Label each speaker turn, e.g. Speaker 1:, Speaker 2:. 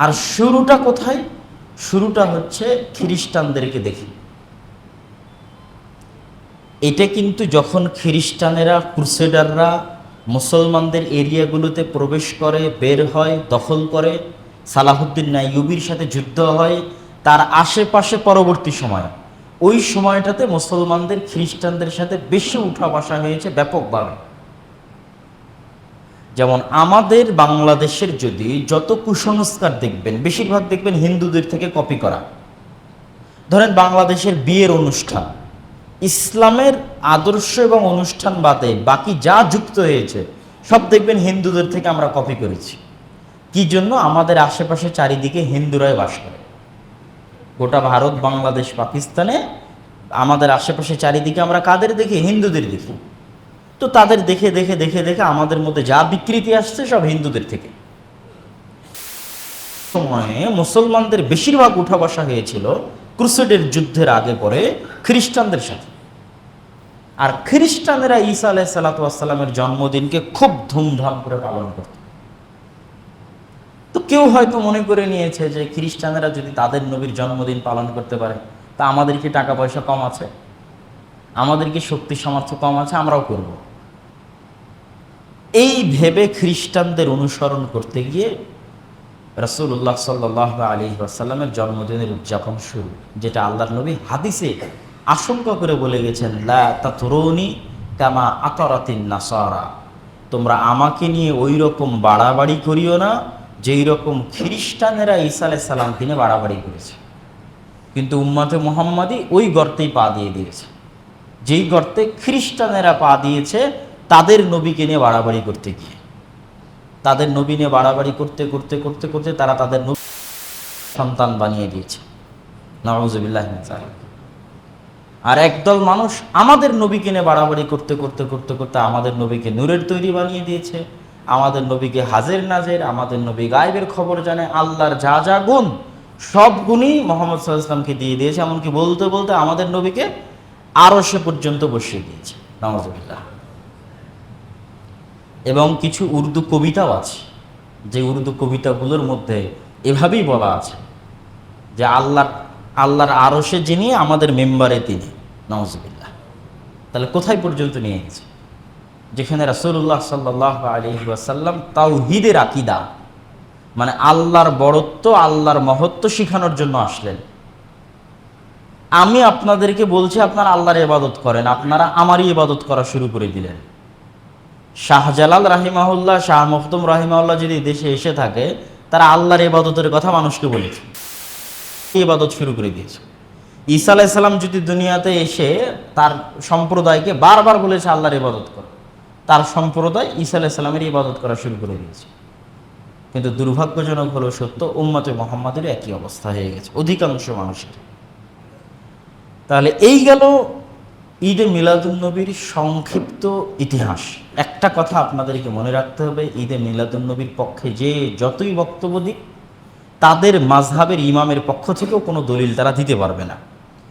Speaker 1: আর শুরুটা কোথায়? শুরুটা হচ্ছে খ্রিস্টানদেরকে দেখি। এটা কিন্তু যখন খ্রিস্টানেরা, ক্রুসেডাররা মুসলমানদের এরিয়াগুলোতে প্রবেশ করে, বের হয়, দখল করে, সালাহুদ্দিন নাইয়ুবির সাথে যুদ্ধ হয়, তার আশেপাশে পরবর্তী সময়। ওই সময়টাতে মুসলমানদের, খ্রিস্টানদের সাথে বেশি উঠা বসা হয়েছে ব্যাপকভাবে। যেমন আমাদের বাংলাদেশের যদি যত কুসংস্কার দেখবেন, বেশিরভাগ দেখবেন হিন্দুদের থেকে কপি করা। ধরেন বাংলাদেশের বিয়ের অনুষ্ঠান। ইসলামের আদর্শ এবং অনুষ্ঠান বাদে বাকি যা যুক্ত হয়েছে, সব দেখবেন হিন্দুদের থেকে আমরা কপি করেছি। কি জন্য? আমাদের আশেপাশে চারিদিকে হিন্দুরাই বাস করে। গোটা ভারত, বাংলাদেশ, পাকিস্তানে আমাদের আশেপাশে চারিদিকে আমরা কাদের দেখি? হিন্দুদের দেখি। তো তাদের দেখে দেখে দেখে দেখে আমাদের মধ্যে যা বিকৃতি আসছে সব হিন্দুদের থেকে। সময়ে মুসলমানদের বেশিরভাগ উঠা বসা হয়েছিল ক্রুসেডের যুদ্ধের আগে পরে খ্রিস্টানদের সাথে। আর খ্রিস্টানেরা ঈসা আলাহ সালাতামের জন্মদিনকে খুব ধুমধাম করে পালন করত। তো কেউ হয়তো মনে করে নিয়েছে যে খ্রিস্টানেরা যদি তাদের নবীর জন্মদিন পালন করতে পারে, তা আমাদের কি টাকা পয়সা কম আছে? আমাদের কি শক্তি সামর্থ্য কম আছে? আমরাও করব। এই ভেবে খ্রিস্টানদের অনুসরণ করতে গিয়ে রসুল্লাহ সাল্লাহ আলী আসাল্লামের জন্মদিনের উদযাপন শুরু, যেটা আল্লাহ নবী হাদিসে আশঙ্কা করে বলে গেছেন, লা তাতরুনি কামা আতরাতিন নাসারা। তোমরা আমাকে নিয়ে ওই রকম বাড়াবাড়ি করিও না, যেই রকম খ্রিস্টানেরা ঈসা আলাইহিস সালাম তিনি বাড়াবাড়ি করেছে। কিন্তু উম্মাতে মোহাম্মদই ওই গর্তেই পা দিয়ে দিয়েছে। যেই গর্তে খ্রিস্টানেরা পা দিয়েছে তাদের নবীকে নিয়ে বাড়াবাড়ি করতে গিয়ে। তাদের নবী নিয়ে বাড়াবাড়ি করতে করতে করতে করতে তারা তাদের নবী সন্তান বানিয়ে দিয়েছে। নওয়াজবিল্লাহ আর একদল মানুষ আমাদের নবীকে নিয়ে বাড়াবাড়ি করতে করতে করতে করতে আমাদের নবীকে নূরের তৈরি বানিয়ে দিয়েছে। আমাদের নবীকে হাজের নাজের, আমাদের নবী গায়েবের খবর জানে, আল্লাহর যা যা গুণ, সব গুণই মোহাম্মদ সাল্লাহ দিয়ে দিয়েছে। এমনকি বলতে বলতে আমাদের নবীকে আরও সে পর্যন্ত বসিয়ে দিয়েছে। নওয়াজবিল্লাহ এবং কিছু উর্দু কবিতাও আছে। যে উর্দু কবিতাগুলোর মধ্যে এভাবেই বলা আছে যে আল্লাহ, আল্লাহর আরশে যিনি, আমাদের মেম্বারে তিনি। নওয়াজবিল্লাহ তাহলে কোথায় পর্যন্ত নিয়ে গেছে? যেখানে রাসুল্লাহ সাল্লাহ আলী ওয়াসাল্লাম তাও হিদের আকিদা মানে আল্লাহর বড়ত্ব, আল্লাহর মহত্ব শিখানোর জন্য আসলেন। আমি আপনাদেরকে বলছি, আপনারা আল্লাহর ইবাদত করেন, আপনারা আমারই ইবাদত করা শুরু করে দিলেন। শাহজালাল রাহিমাহুল্লাহ, শাহ মখদুম রাহিমাহুল্লাহ যদি দেশে এসে থাকে, তারা আল্লাহর ইবাদতের কথা মানুষকে বলেছে। ইবাদত শুরু করে দিয়েছে। ঈসা আলাইসাল্লাম যদি দুনিয়াতে এসে তার সম্প্রদায়কে বারবার বলেছে আল্লাহর ইবাদত কর, তার সম্প্রদায় ঈসা আলাইসাল্লামের ইবাদত করা শুরু করে দিয়েছে। কিন্তু দুর্ভাগ্যজনক হলো সত্য, উম্মতে মোহাম্মদের একই অবস্থা হয়ে গেছে, অধিকাংশ মানুষের। তাহলে এই গেল ঈদে মিলাদুন্নবীর সংক্ষিপ্ত ইতিহাস। একটা কথা আপনাদেরকে মনে রাখতে হবে, ঈদে মিলাদুন্নবীর পক্ষে যে যতই বক্তব্য দিক, তাদের মাঝহাবের ইমামের পক্ষ থেকেও কোনো দলিল তারা দিতে পারবে না।